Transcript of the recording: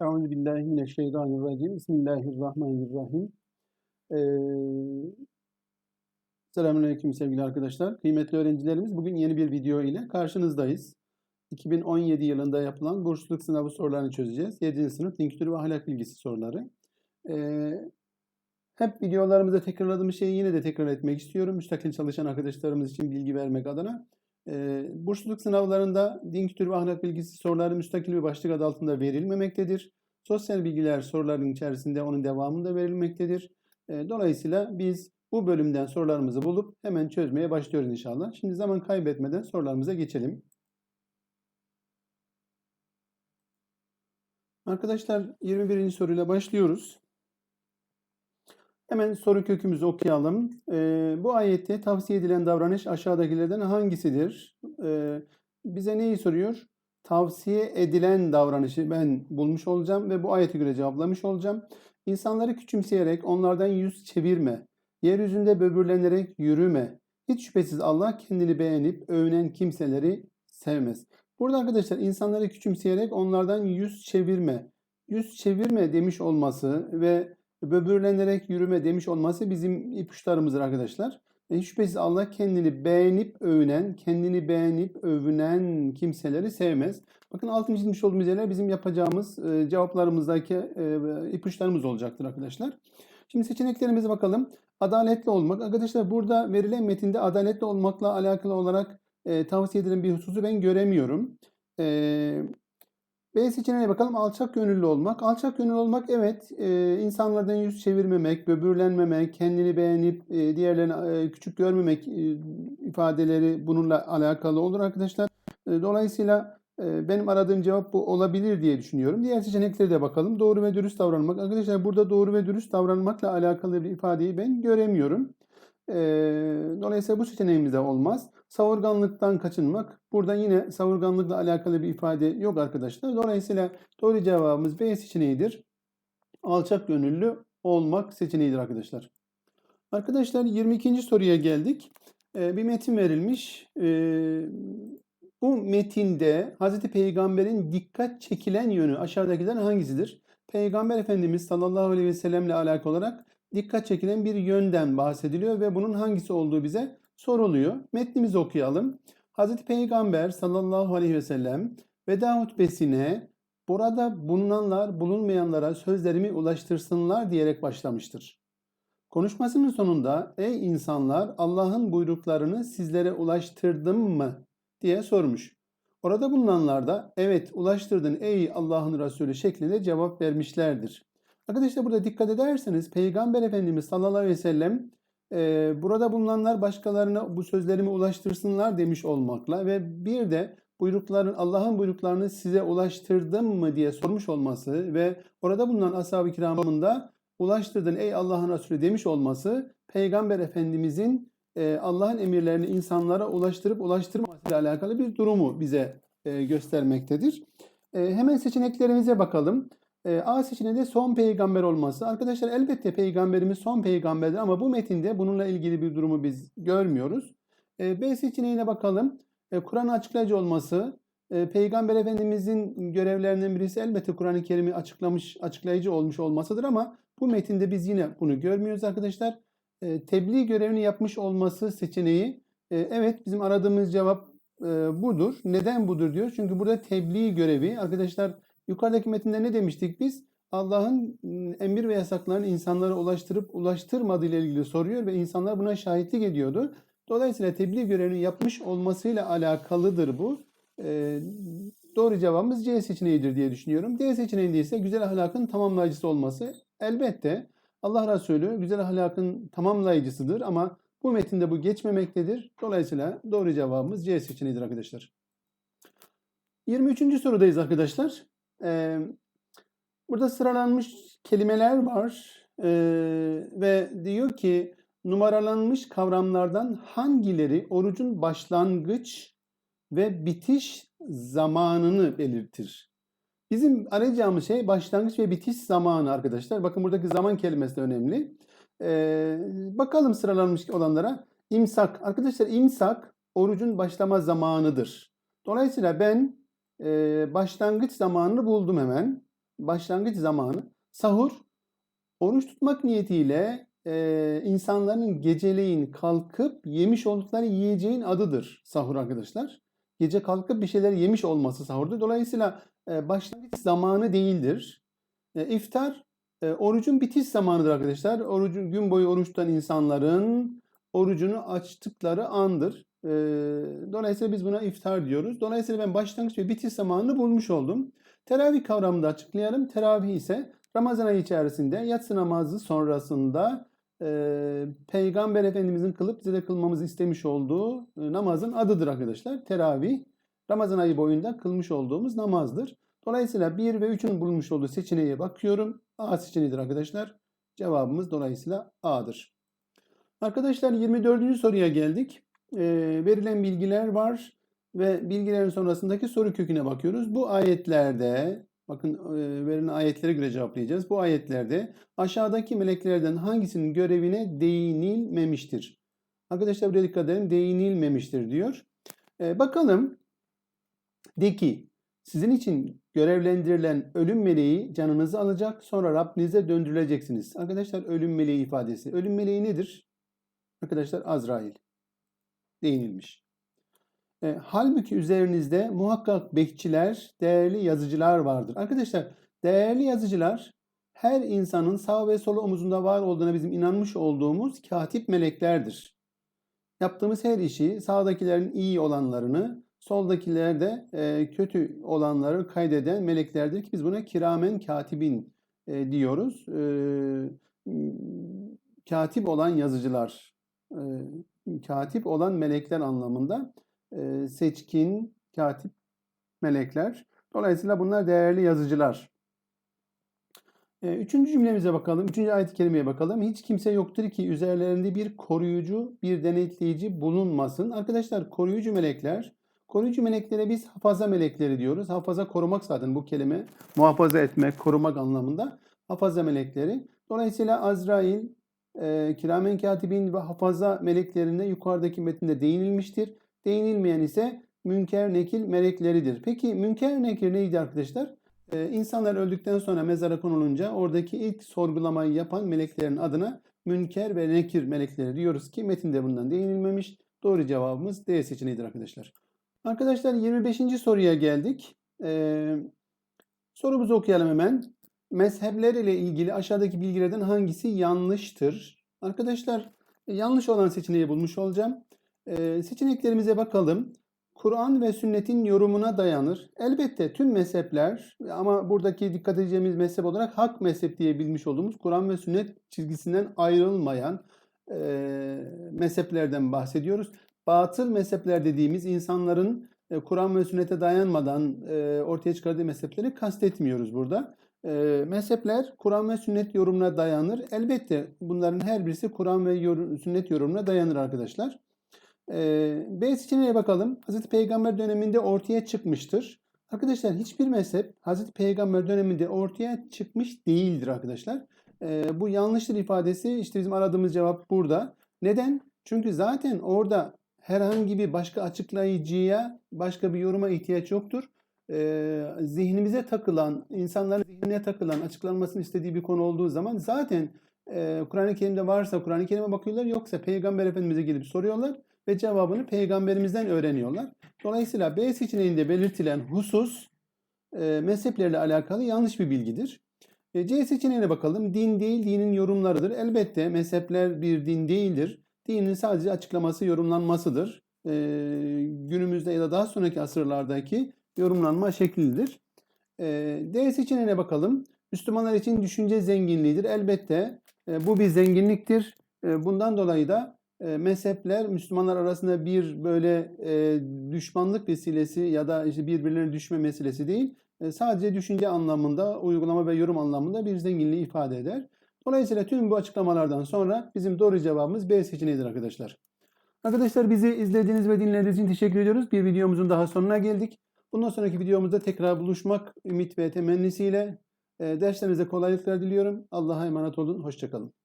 Euzu billahi mineşşeytanirracim. Bismillahirrahmanirrahim. Ee, Selamünaleyküm sevgili arkadaşlar. Kıymetli öğrencilerimiz bugün yeni bir video ile karşınızdayız. 2017 yılında yapılan bursluluk sınavı sorularını çözeceğiz. 7. sınıf din kültürü ve ahlak bilgisi soruları. Ee, hep videolarımızda tekrarladığımız şeyi yine de tekrar etmek istiyorum. Müstakil çalışan arkadaşlarımız için bilgi vermek adına. Ee, bursluluk sınavlarında din kültürü ve ahlak bilgisi soruları müstakil bir başlık adı altında verilmemektedir. Sosyal bilgiler soruların içerisinde onun devamında verilmektedir. Ee, dolayısıyla biz bu bölümden sorularımızı bulup hemen çözmeye başlıyoruz inşallah. Şimdi zaman kaybetmeden sorularımıza geçelim. Arkadaşlar 21. soruyla başlıyoruz. Hemen soru kökümüzü okuyalım. Ee, bu ayette tavsiye edilen davranış aşağıdakilerden hangisidir? Ee, bize neyi soruyor? Tavsiye edilen davranışı ben bulmuş olacağım ve bu ayete göre cevaplamış olacağım. İnsanları küçümseyerek onlardan yüz çevirme. Yeryüzünde böbürlenerek yürüme. Hiç şüphesiz Allah kendini beğenip övünen kimseleri sevmez. Burada arkadaşlar insanları küçümseyerek onlardan yüz çevirme. Yüz çevirme demiş olması ve böbürlenerek yürüme demiş olması bizim ipuçlarımızdır arkadaşlar. E, şüphesiz Allah kendini beğenip övünen, kendini beğenip övünen kimseleri sevmez. Bakın altını çizmiş olduğumuz yerler bizim yapacağımız e, cevaplarımızdaki e, ipuçlarımız olacaktır arkadaşlar. Şimdi seçeneklerimize bakalım. Adaletli olmak. Arkadaşlar burada verilen metinde adaletli olmakla alakalı olarak e, tavsiye edilen bir hususu ben göremiyorum. E, B seçeneğine bakalım. Alçak gönüllü olmak. Alçak gönüllü olmak evet e, insanlardan yüz çevirmemek, böbürlenmemek, kendini beğenip e, diğerlerini e, küçük görmemek e, ifadeleri bununla alakalı olur arkadaşlar. E, dolayısıyla e, benim aradığım cevap bu olabilir diye düşünüyorum. Diğer seçeneklere de bakalım. Doğru ve dürüst davranmak. Arkadaşlar burada doğru ve dürüst davranmakla alakalı bir ifadeyi ben göremiyorum. E, dolayısıyla bu seçeneğimiz de olmaz. Savurganlıktan kaçınmak. Burada yine savurganlıkla alakalı bir ifade yok arkadaşlar. Dolayısıyla doğru cevabımız B seçeneğidir. Alçak gönüllü olmak seçeneğidir arkadaşlar. Arkadaşlar 22. soruya geldik. Ee, bir metin verilmiş. Ee, bu metinde Hz. Peygamber'in dikkat çekilen yönü aşağıdakilerden hangisidir? Peygamber Efendimiz sallallahu aleyhi ve sellemle alakalı olarak dikkat çekilen bir yönden bahsediliyor ve bunun hangisi olduğu bize soruluyor. Metnimizi okuyalım. Hazreti Peygamber sallallahu aleyhi ve sellem veda hutbesine burada bulunanlar bulunmayanlara sözlerimi ulaştırsınlar diyerek başlamıştır. Konuşmasının sonunda ey insanlar Allah'ın buyruklarını sizlere ulaştırdım mı diye sormuş. Orada bulunanlar da evet ulaştırdın ey Allah'ın Resulü şeklinde cevap vermişlerdir. Arkadaşlar burada dikkat ederseniz Peygamber Efendimiz sallallahu aleyhi ve sellem e, burada bulunanlar başkalarına bu sözlerimi ulaştırsınlar demiş olmakla ve bir de buyrukların Allah'ın buyruklarını size ulaştırdım mı diye sormuş olması ve orada bulunan ashab-ı kiramın da ulaştırdın ey Allah'ın Resulü demiş olması Peygamber Efendimizin e, Allah'ın emirlerini insanlara ulaştırıp ulaştırmaması ile alakalı bir durumu bize e, göstermektedir. E, hemen seçeneklerimize bakalım. E, A seçeneğinde son peygamber olması. Arkadaşlar elbette peygamberimiz son peygamberdir ama bu metinde bununla ilgili bir durumu biz görmüyoruz. E, B seçeneğine bakalım. E, Kur'an açıklayıcı olması. Peygamber Efendimizin görevlerinden birisi elbette Kur'an-ı Kerim'i açıklamış, açıklayıcı olmuş olmasıdır ama bu metinde biz yine bunu görmüyoruz arkadaşlar. E, tebliğ görevini yapmış olması seçeneği e, evet bizim aradığımız cevap e, budur. Neden budur diyor. Çünkü burada tebliğ görevi arkadaşlar Yukarıdaki metinde ne demiştik biz? Allah'ın emir ve yasaklarını insanlara ulaştırıp ulaştırmadığı ile ilgili soruyor ve insanlar buna şahitlik ediyordu. Dolayısıyla tebliğ görevini yapmış olmasıyla alakalıdır bu. Ee, doğru cevabımız C seçeneğidir diye düşünüyorum. D seçeneğinde ise güzel ahlakın tamamlayıcısı olması. Elbette Allah Resulü güzel ahlakın tamamlayıcısıdır ama bu metinde bu geçmemektedir. Dolayısıyla doğru cevabımız C seçeneğidir arkadaşlar. 23. sorudayız arkadaşlar. Ee, burada sıralanmış kelimeler var ee, ve diyor ki numaralanmış kavramlardan hangileri orucun başlangıç ve bitiş zamanını belirtir? Bizim arayacağımız şey başlangıç ve bitiş zamanı arkadaşlar. Bakın buradaki zaman kelimesi de önemli. Ee, bakalım sıralanmış olanlara. İmsak. Arkadaşlar imsak orucun başlama zamanıdır. Dolayısıyla ben e, başlangıç zamanını buldum hemen. başlangıç zamanı. Sahur oruç tutmak niyetiyle e, insanların geceleyin kalkıp yemiş oldukları yiyeceğin adıdır sahur arkadaşlar. Gece kalkıp bir şeyler yemiş olması sahurdur. Dolayısıyla e, başlangıç zamanı değildir. E, iftar e, orucun bitiş zamanıdır arkadaşlar. Orucun gün boyu oruç tutan insanların orucunu açtıkları andır. Dolayısıyla biz buna iftar diyoruz. Dolayısıyla ben başlangıç ve bitiş zamanını bulmuş oldum. Teravih kavramını da açıklayalım. Teravih ise Ramazan ayı içerisinde yatsı namazı sonrasında e, Peygamber Efendimizin kılıp bize de kılmamızı istemiş olduğu e, namazın adıdır arkadaşlar. Teravih Ramazan ayı boyunda kılmış olduğumuz namazdır. Dolayısıyla 1 ve 3'ün bulunmuş olduğu seçeneğe bakıyorum. A seçeneğidir arkadaşlar. Cevabımız dolayısıyla A'dır. Arkadaşlar 24. soruya geldik. E, verilen bilgiler var ve bilgilerin sonrasındaki soru köküne bakıyoruz. Bu ayetlerde bakın e, verilen ayetlere göre cevaplayacağız. Bu ayetlerde aşağıdaki meleklerden hangisinin görevine değinilmemiştir? Arkadaşlar buraya dikkat edelim. Değinilmemiştir diyor. E, bakalım de ki sizin için görevlendirilen ölüm meleği canınızı alacak sonra Rabbinize döndürüleceksiniz. Arkadaşlar ölüm meleği ifadesi. Ölüm meleği nedir? Arkadaşlar Azrail değinilmiş. E, halbuki üzerinizde muhakkak bekçiler, değerli yazıcılar vardır. Arkadaşlar değerli yazıcılar her insanın sağ ve sol omuzunda var olduğuna bizim inanmış olduğumuz katip meleklerdir. Yaptığımız her işi sağdakilerin iyi olanlarını, soldakiler de e, kötü olanları kaydeden meleklerdir ki biz buna kiramen katibin e, diyoruz. E, katip olan yazıcılar, e, katip olan melekler anlamında e, seçkin, katip melekler. Dolayısıyla bunlar değerli yazıcılar. E, üçüncü cümlemize bakalım. Üçüncü ayet-i kerimeye bakalım. Hiç kimse yoktur ki üzerlerinde bir koruyucu, bir denetleyici bulunmasın. Arkadaşlar koruyucu melekler, koruyucu meleklere biz hafaza melekleri diyoruz. Hafaza korumak zaten bu kelime. Muhafaza etmek, korumak anlamında. Hafaza melekleri. Dolayısıyla Azrail, e, kiramen katibin ve hafaza meleklerinde yukarıdaki metinde değinilmiştir. Değinilmeyen ise münker nekil melekleridir. Peki münker nekir neydi arkadaşlar? Ee, insanlar öldükten sonra mezara konulunca oradaki ilk sorgulamayı yapan meleklerin adına münker ve nekir melekleri diyoruz ki metinde bundan değinilmemiş. Doğru cevabımız D seçeneğidir arkadaşlar. Arkadaşlar 25. soruya geldik. Ee, sorumuzu okuyalım hemen. Mezhepler ile ilgili aşağıdaki bilgilerden hangisi yanlıştır? Arkadaşlar yanlış olan seçeneği bulmuş olacağım. Ee, seçeneklerimize bakalım. Kur'an ve sünnetin yorumuna dayanır. Elbette tüm mezhepler ama buradaki dikkat edeceğimiz mezhep olarak hak mezhep diye bilmiş olduğumuz Kur'an ve sünnet çizgisinden ayrılmayan e, mezheplerden bahsediyoruz. Batıl mezhepler dediğimiz insanların e, Kur'an ve sünnete dayanmadan e, ortaya çıkardığı mezhepleri kastetmiyoruz burada. E, mezhepler Kur'an ve sünnet yorumuna dayanır. Elbette bunların her birisi Kur'an ve yorum, sünnet yorumuna dayanır arkadaşlar. Ee, B seçeneğine bakalım. Hazreti Peygamber döneminde ortaya çıkmıştır. Arkadaşlar hiçbir mezhep Hazreti Peygamber döneminde ortaya çıkmış değildir arkadaşlar. Ee, bu yanlıştır ifadesi işte bizim aradığımız cevap burada. Neden? Çünkü zaten orada herhangi bir başka açıklayıcıya, başka bir yoruma ihtiyaç yoktur. Ee, zihnimize takılan, insanların zihnine takılan, açıklanmasını istediği bir konu olduğu zaman zaten e, Kur'an-ı Kerim'de varsa Kur'an-ı Kerim'e bakıyorlar yoksa Peygamber Efendimiz'e gelip soruyorlar ve cevabını peygamberimizden öğreniyorlar. Dolayısıyla B seçeneğinde belirtilen husus e, mezheplerle alakalı yanlış bir bilgidir. E, C seçeneğine bakalım. Din değil, dinin yorumlarıdır. Elbette mezhepler bir din değildir. Dinin sadece açıklaması, yorumlanmasıdır. E, günümüzde ya da daha sonraki asırlardaki yorumlanma şeklidir. E, D seçeneğine bakalım. Müslümanlar için düşünce zenginliğidir. Elbette e, bu bir zenginliktir. E, bundan dolayı da e, mezhepler Müslümanlar arasında bir böyle düşmanlık vesilesi ya da işte birbirlerine düşme meselesi değil. Sadece düşünce anlamında, uygulama ve yorum anlamında bir zenginliği ifade eder. Dolayısıyla tüm bu açıklamalardan sonra bizim doğru cevabımız B seçeneğidir arkadaşlar. Arkadaşlar bizi izlediğiniz ve dinlediğiniz için teşekkür ediyoruz. Bir videomuzun daha sonuna geldik. Bundan sonraki videomuzda tekrar buluşmak ümit ve temennisiyle e, derslerinize kolaylıklar diliyorum. Allah'a emanet olun. Hoşçakalın.